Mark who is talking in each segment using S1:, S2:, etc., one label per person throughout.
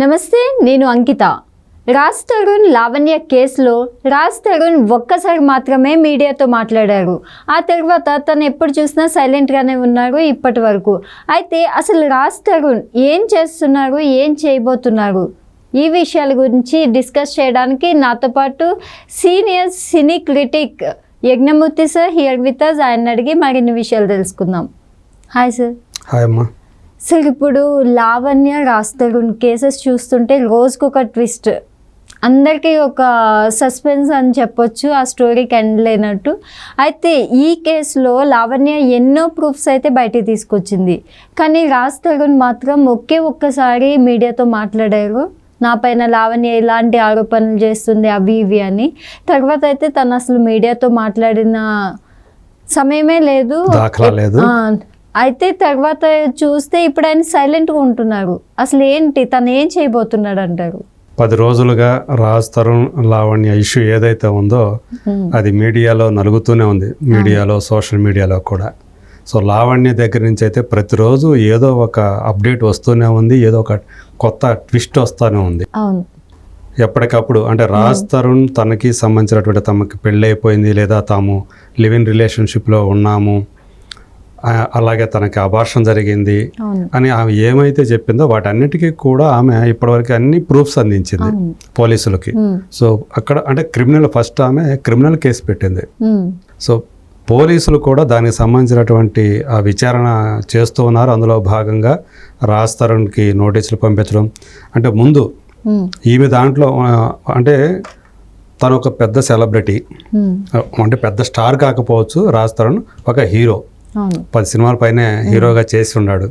S1: నమస్తే నేను అంకిత. రాజ్ తరుణ్ లావణ్య కేసులో రాజ్ తరుణ్ ఒక్కసారి మాత్రమే మీడియాతో మాట్లాడారు. ఆ తర్వాత తను ఎప్పుడు చూసినా సైలెంట్గానే ఉన్నారు ఇప్పటి వరకు. అయితే అసలు రాజ్ తరుణ్ ఏం చేస్తున్నారు ఏం చేయబోతున్నారు? ఈ విషయాల గురించి డిస్కస్ చేయడానికి నాతో పాటు senior cine critic Yagnamurthy sir here with us ఆయన అడిగి మరిన్ని విషయాలు తెలుసుకుందాం. హాయ్ సార్
S2: హాయ్ అమ్మా.
S1: సార్ ఇప్పుడు లావణ్య రాస్తరుణ్ కేసెస్ చూస్తుంటే రోజుకొక ట్విస్ట్. అందరికీ ఒక సస్పెన్స్ అని చెప్పొచ్చు ఆ స్టోరీకి ఎండ్ లేనట్టు. అయితే ఈ కేసులో లావణ్య ఎన్నో ప్రూఫ్స్ అయితే బయటికి తీసుకొచ్చింది. కానీ రాజ్ తరుణ్ మాత్రం ఒకే ఒక్కసారి మీడియాతో మాట్లాడారు. నా పైన లావణ్య ఇలాంటి ఆరోపణలు చేస్తుంది అవి ఇవి అని. తర్వాత అయితే తను అసలు మీడియాతో మాట్లాడిన సమయమే లేదు. అయితే తర్వాత చూస్తే ఇప్పుడు ఆయన సైలెంట్గా ఉంటున్నారు అసలు ఏంటి? తను ఏం చేయబోతున్నాడు అంటారు?
S2: పది రోజులుగా రాజ్ తరుణ్ లావణ్య ఇష్యూ ఏదైతే ఉందో అది మీడియాలో నలుగుతూనే ఉంది. మీడియాలో సోషల్ మీడియాలో కూడా. సో లావణ్య దగ్గర నుంచి అయితే ప్రతిరోజు ఏదో ఒక అప్డేట్ వస్తూనే ఉంది. ఏదో ఒక కొత్త ట్విస్ట్ వస్తూనే ఉంది. ఎప్పటికప్పుడు అంటే రాజ్ తరుణ్ తనకి సంబంధించినటువంటి తమకి పెళ్ళి అయిపోయింది లేదా తాము లివ్ ఇన్ రిలేషన్షిప్లో ఉన్నాము. అలాగే తనకి అబార్షన్ జరిగింది అని ఆమె ఏమైతే చెప్పిందో వాటన్నిటికీ కూడా ఆమె ఇప్పటివరకు అన్ని ప్రూఫ్స్ అందించింది పోలీసులకి. సో అక్కడ అంటే క్రిమినల్ ఫస్ట్ ఆమె క్రిమినల్ కేసు పెట్టింది. సో పోలీసులు కూడా దానికి సంబంధించినటువంటి ఆ విచారణ చేస్తూ ఉన్నారు. అందులో భాగంగా రాజ్ తరుణ్కి నోటీసులు పంపించడం. అంటే ముందు ఈమె దాంట్లో అంటే తను ఒక పెద్ద సెలబ్రిటీ. అంటే పెద్ద స్టార్ కాకపోవచ్చు రాజ్ తరుణ్ ఒక హీరో. పది సినిమాల పైనే హీరోగా చేసి ఉన్నాడు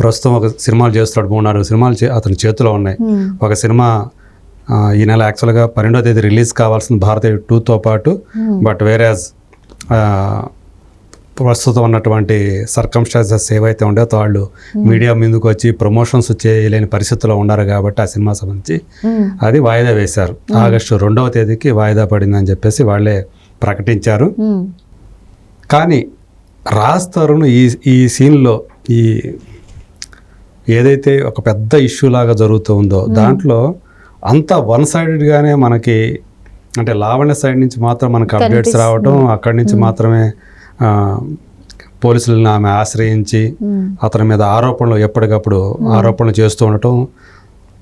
S2: ప్రస్తుతం ఒక సినిమాలు చేస్తున్నాడు మూడు నాలుగు సినిమాలు అతని చేతిలో ఉన్నాయి. ఒక సినిమా ఈ నెల యాక్చువల్గా పన్నెండో తేదీ రిలీజ్ కావాల్సిన భారతీయ టూతో పాటు. బట్ వేరేజ్ ప్రస్తుతం ఉన్నటువంటి సర్కమ్స్టాన్సెస్ ఏవైతే ఉండేదో వాళ్ళు మీడియా ముందుకు వచ్చి ప్రమోషన్స్ చేయలేని పరిస్థితుల్లో ఉన్నారు కాబట్టి ఆ సినిమా సంబంధించి అది వాయిదా వేశారు. ఆగస్టు రెండవ తేదీకి వాయిదా పడిందని చెప్పేసి వాళ్ళే ప్రకటించారు. కానీ రాజ్ తరుణ్ ఈ ఈ సీన్లో ఈ ఏదైతే ఒక పెద్ద ఇష్యూ లాగా జరుగుతూ ఉందో దాంట్లో అంత వన్ సైడెడ్గానే మనకి అంటే లావణ్య సైడ్ నుంచి మాత్రం మనకి అప్డేట్స్ రావటం అక్కడి నుంచి మాత్రమే పోలీసులను ఆమె ఆశ్రయించి అతని మీద ఆరోపణలు ఎప్పటికప్పుడు ఆరోపణలు చేస్తూ ఉండటం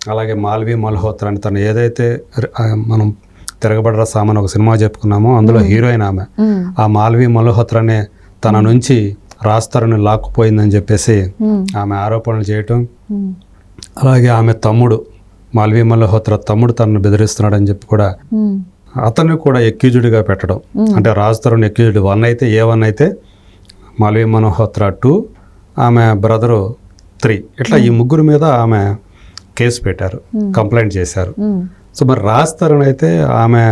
S2: అలాగే మాల్వి మల్హోత్రా అని తను ఏదైతే మనం తిరగబడరా సామాన్ ఒక సినిమా చెప్పుకున్నామో అందులో హీరోయిన్ ఆమె. ఆ మాల్వి మల్హోత్రానే తన నుంచి రాస్తారని లాక్కుపోయిందని చెప్పేసి ఆమె ఆరోపణలు చేయటం. అలాగే ఆమె తమ్ముడు మాల్వి మల్హోత్రా తమ్ముడు తనను బెదిరిస్తున్నాడని చెప్పి కూడా అతన్ని కూడా ఎక్యూజుడ్గా పెట్టడం. అంటే రాజ్ తరుణ్ ఎక్యూజుడ్ వన్ అయితే ఏ వన్ అయితే మాల్వి మల్హోత్రా టూ ఆమె బ్రదరు త్రీ. ఇట్లా ఈ ముగ్గురు మీద ఆమె కేసు పెట్టారు కంప్లైంట్ చేశారు. సో మరి రాజ్ తరుణ్ అయితే ఆమె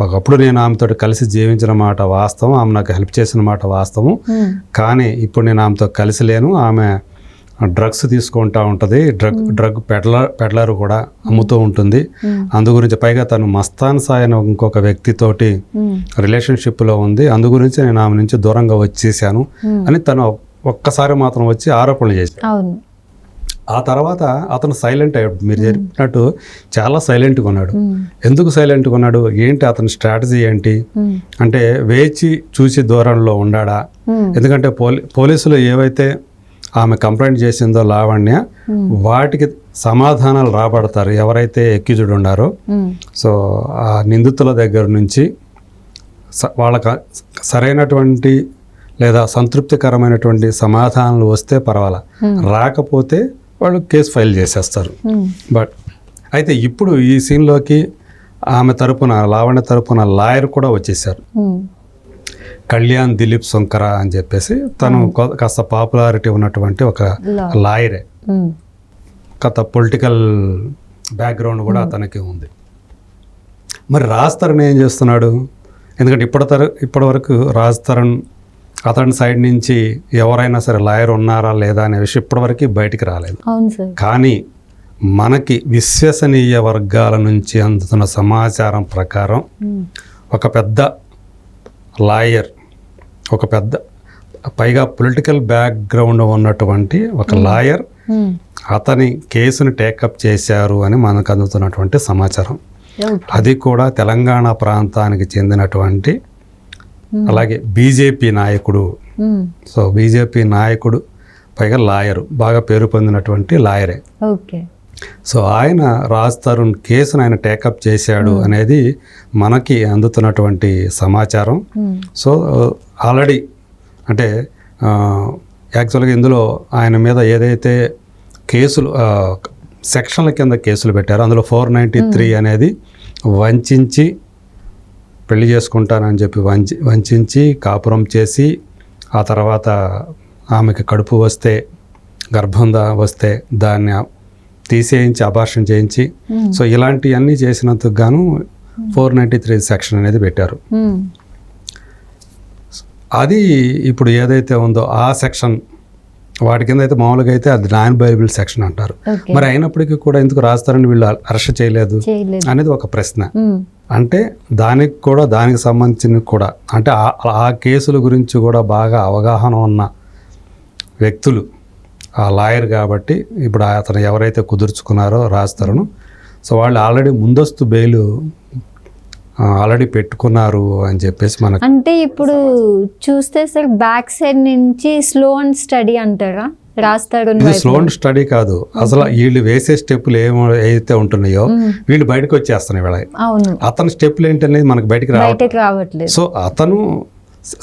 S2: ఒకప్పుడు నేను ఆమెతో కలిసి జీవించిన మాట వాస్తవం ఆమె నాకు హెల్ప్ చేసిన మాట వాస్తవం. కానీ ఇప్పుడు నేను ఆమెతో కలిసి లేను. ఆమె డ్రగ్స్ తీసుకుంటా ఉంటుంది. డ్రగ్ డ్రగ్ పెడ్లర్ పెడ్లర్ కూడా అమ్ముతూ ఉంటుంది. అందు గురించి పైగా తను మస్తాన్ సాయ్ అనే ఇంకొక వ్యక్తితోటి రిలేషన్షిప్లో ఉంది. అందు గురించి నేను ఆమె నుంచి దూరంగా వచ్చేసాను. అని తను ఒక్కసారి మాత్రం వచ్చి ఆరోపణలు చేశాడు.
S1: అవును.
S2: ఆ తర్వాత అతను సైలెంట్ అయ్యాడు. మీరు చెప్పినట్టు చాలా సైలెంట్గా ఉన్నాడు. ఎందుకు సైలెంట్గా ఉన్నాడు? ఏంటి అతని స్ట్రాటజీ ఏంటి? అంటే వేచి చూసి దూరంలో ఉండాడా? ఎందుకంటే పోలీ పోలీసులు ఏవైతే ఆమె కంప్లైంట్ చేసిందో లావణ్య వాటికి సమాధానాలు రాబడతారు. ఎవరైతే ఎక్కిజుడు ఉన్నారో
S1: ఉమ్,
S2: సో ఆ నిందితుల దగ్గర నుంచి వాళ్ళకి సరైనటువంటి లేదా సంతృప్తికరమైనటువంటి సమాధానాలు వస్తే పర్వాలా. రాకపోతే వాళ్ళు కేసు ఫైల్ చేసేస్తారు. బట్ అయితే ఇప్పుడు ఈ సీన్లోకి ఆమె తరపున లావణ్య తరపున లాయర్ కూడా వచ్చేసారు. కళ్యాణ్ దిలీప్ శంకర అని చెప్పేసి తను కొ- కాస్త పాపులారిటీ ఉన్నటువంటి ఒక. లాయరే.
S1: ఉమ్,
S2: కథ పొలిటికల్ బ్యాక్గ్రౌండ్ కూడా అతనికి ఉంది. మరి రాజ్ తరుణ్ ఏం చేస్తున్నాడు? ఎందుకంటే ఇప్పటి తర ఇప్పటి వరకు రాజ్ తరుణ్ అతని సైడ్ నుంచి ఎవరైనా సరే లాయర్ ఉన్నారా లేదా అనే విషయం ఇప్పటివరకు బయటికి రాలేదు. కానీ మనకి విశ్వసనీయ వర్గాల నుంచి అందుతున్న సమాచారం ప్రకారం ఒక పెద్ద లాయర్ ఒక పెద్ద పైగా పొలిటికల్ బ్యాక్గ్రౌండ్ ఉన్నటువంటి ఒక లాయర్ అతని కేసుని టేకప్ చేశారు అని మనకు అందుతున్నటువంటి సమాచారం. అది కూడా తెలంగాణ ప్రాంతానికి చెందినటువంటి అలాగే బీజేపీ నాయకుడు. సో బీజేపీ నాయకుడు పైగా లాయరు బాగా పేరు పొందినటువంటి లాయరే.
S1: ఓకే
S2: సో ఆయన రాజ్ తరుణ్ కేసును ఆయన టేకప్ చేశాడు అనేది మనకి అందుతున్నటువంటి సమాచారం. సో ఆల్రెడీ అంటే యాక్చువల్గా ఇందులో ఆయన మీద ఏదైతే కేసులు సెక్షన్ల కింద కేసులు పెట్టారో అందులో ఫోర్ నైంటీ త్రీ అనేది వంచించి పెళ్ళి చేసుకుంటానని చెప్పి వంచి వంచించి కాపురం చేసి ఆ తర్వాత ఆమెకి కడుపు వస్తే గర్భం వస్తే దాన్ని తీసేయించి అబార్షన్ చేయించి. సో ఇలాంటివన్నీ చేసినందుకు గాను ఫోర్ నైంటీ త్రీ సెక్షన్ అనేది పెట్టారు. అది ఇప్పుడు ఏదైతే ఉందో ఆ సెక్షన్ వాటి కింద అయితే మామూలుగా అయితే అది నాన్ బైబిల్ సెక్షన్ అంటారు. మరి అయినప్పటికీ కూడా ఎందుకు రాస్తారని వీళ్ళు అరెస్ట్ చేయలేదు? అనేది ఒక ప్రశ్న. అంటే దానికి కూడా దానికి సంబంధించిన కూడా అంటే ఆ- ఆ కేసుల గురించి కూడా బాగా అవగాహన ఉన్న వ్యక్తులు ఆ లాయర్ కాబట్టి ఇప్పుడు అతను ఎవరైతే కుదుర్చుకున్నారో రాస్తారను సో వాళ్ళు ఆల్రెడీ ముందస్తు బెయిల్ ఆల్రెడీ పెట్టుకున్నారు అని చెప్పేసి మనకు
S1: అంటే ఇప్పుడు చూస్తే సార్ బ్యాక్ సైడ్ నుంచి స్లో అండ్ స్టడీ అంటారా? రాస్తారు
S2: ఇది స్లో అండ్ స్టడీ కాదు. అసలు వీళ్ళు వేసే స్టెప్పులు ఏమో అయితే ఉంటున్నాయో వీళ్ళు బయటకు వచ్చేస్తున్నాయి వీళ్ళ అతని స్టెప్పులు ఏంటనేది మనకు బయటికి రావట్లేదు. సో అతను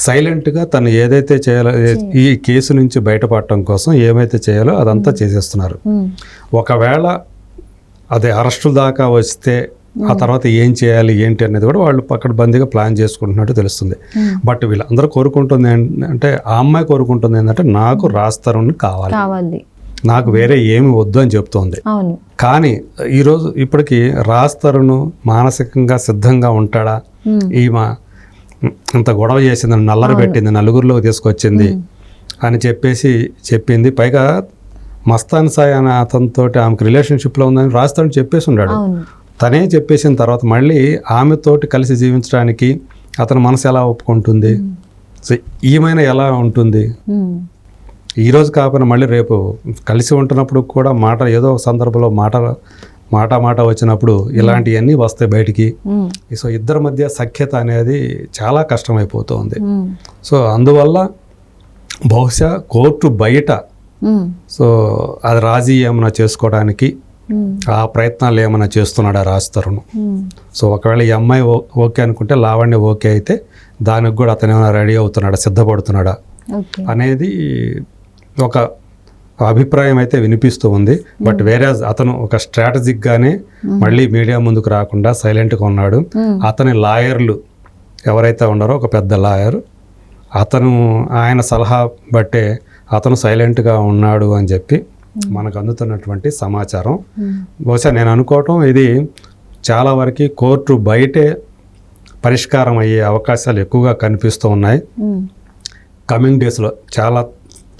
S2: సైలెంట్గా తను ఏదైతే చేయాలో ఈ కేసు నుంచి బయటపడటం కోసం ఏమైతే చేయాలో అదంతా చేసేస్తున్నారు. ఒకవేళ అదే అరెస్టుల దాకా వస్తే ఆ తర్వాత ఏం చేయాలి ఏంటి అనేది కూడా వాళ్ళు పక్కడ బందీగా ప్లాన్ చేసుకుంటున్నట్టు తెలుస్తుంది.
S1: మ్మ్.
S2: బట్ వీళ్ళందరూ కోరుకుంటుంది ఏంటంటే ఆ అమ్మాయి కోరుకుంటుంది ఏంటంటే నాకు రాస్తారని కావాలి.
S1: కావాలి.
S2: నాకు వేరే ఏమి వద్దు అని చెప్తోంది. కానీ ఈరోజు ఇప్పటికి రాస్తరును మానసికంగా సిద్ధంగా ఉంటాడా?
S1: మ్మ్.
S2: ఈమె ఇంత గొడవ చేసింది నల్లర పెట్టింది నలుగురిలోకి తీసుకొచ్చింది అని చెప్పేసి చెప్పింది. పైగా మస్తాన్ సాయి అనే అతనితో ఆమెకు రిలేషన్షిప్లో ఉందని రాస్తాడని చెప్పేసి ఉన్నాడు. తనే చెప్పేసిన తర్వాత మళ్ళీ ఆమెతోటి కలిసి జీవించడానికి అతని మనసు ఎలా ఒప్పుకుంటుంది సో ఈమెన ఎలా ఉంటుంది
S1: మ్మ్.
S2: ఈ రోజు కాకపోయినా మళ్ళీ రేపు కలిసి ఉంటున్నప్పుడు కూడా మాట ఏదో ఒక సందర్భంలో మాట మాట మాట వచ్చినప్పుడు ఇలాంటివన్నీ వస్తాయి బయటికి. సో ఇద్దరి మధ్య సఖ్యత అనేది చాలా కష్టమైపోతుంది. సో అందువల్ల బహుశా కోర్టు బయట. సో అది రాజీ ఏమైనా చేసుకోవడానికి. ఆ ప్రయత్నాలు ఏమైనా చేస్తున్నాడా రాస్తారును
S1: మ్మ్.
S2: సో ఒకవేళ ఈ అమ్మాయి ఓకే అనుకుంటే లావణ్య ఓకే అయితే దానికి కూడా అతను ఏమైనా రెడీ అవుతున్నాడా సిద్ధపడుతున్నాడా అనేది ఒక అభిప్రాయం అయితే వినిపిస్తూ ఉంది. బట్ వేరే అతను ఒక స్ట్రాటజిక్గానే మళ్ళీ మీడియా ముందుకు రాకుండా సైలెంట్గా ఉన్నాడు. అతని లాయర్లు ఎవరైతే ఉన్నారో ఒక పెద్ద లాయర్ అతను ఆయన సలహా బట్టే అతను సైలెంట్గా ఉన్నాడు అని చెప్పి మనకు అందుతున్నటువంటి సమాచారం. బహుశా నేను అనుకోవటం ఇది చాలా వరకు కోర్టు బయటే పరిష్కారం అయ్యే అవకాశాలు ఎక్కువగా కనిపిస్తూ ఉన్నాయి. కమింగ్ డేస్లో చాలా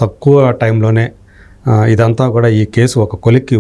S2: తక్కువ టైంలోనే ఇదంతా కూడా ఈ కేసు ఒక కొలిక్కి